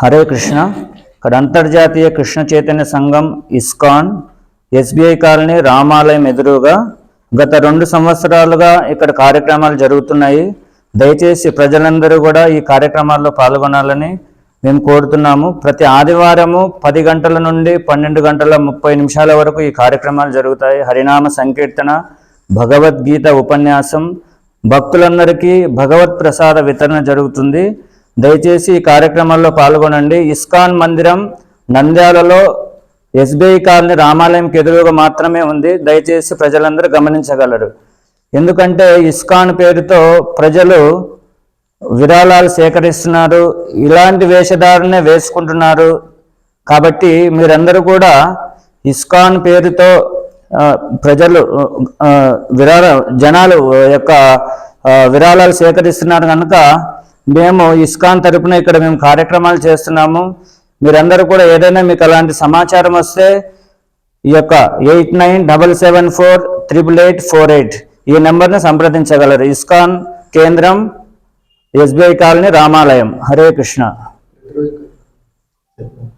హరే కృష్ణ. ఇక్కడ అంతర్జాతీయ కృష్ణ చైతన్య సంఘం ఇస్కాన్ ఎస్బీఐ కాలనీ రామాలయం ఎదురుగా గత రెండు సంవత్సరాలుగా ఇక్కడ కార్యక్రమాలు జరుగుతున్నాయి. దయచేసి ప్రజలందరూ కూడా ఈ కార్యక్రమాల్లో పాల్గొనాలని మేము కోరుతున్నాము. ప్రతి ఆదివారము పది గంటల నుండి పన్నెండు గంటల ముప్పై నిమిషాల వరకు ఈ కార్యక్రమాలు జరుగుతాయి. హరినామ సంకీర్తన భగవద్గీత ఉపన్యాసం భక్తులందరికీ భగవత్ ప్రసాద వితరణ జరుగుతుంది. దయచేసి ఈ కార్యక్రమాల్లో పాల్గొనండి. ఇస్కాన్ మందిరం నంద్యాలలో ఎస్బీఐ కాలనీ రామాలయంకి ఎదురుగా మాత్రమే ఉంది. దయచేసి ప్రజలందరూ గమనించగలరు. ఎందుకంటే ఇస్కాన్ పేరుతో ప్రజలు విరాళాలు సేకరిస్తున్నారు. ఇలాంటి వేషధారణే వేసుకుంటున్నారు. కాబట్టి మీరందరూ కూడా ఇస్కాన్ పేరుతో ప్రజలు విరాళ జనాలు యొక్క విరాళాలు సేకరిస్తున్నారు కనుక మేము ఇస్కాన్ తరపున ఇక్కడ మేము కార్యక్రమాలు చేస్తున్నాము. మీరందరూ కూడా ఏదైనా మీకు అలాంటి సమాచారం వస్తే ఈ యొక్క eight nine double seven four triple eight four eight ఈ నెంబర్ని సంప్రదించగలరు. ఇస్కాన్ కేంద్రం ఎస్బీఐ కాలనీ రామాలయం. హరే కృష్ణ.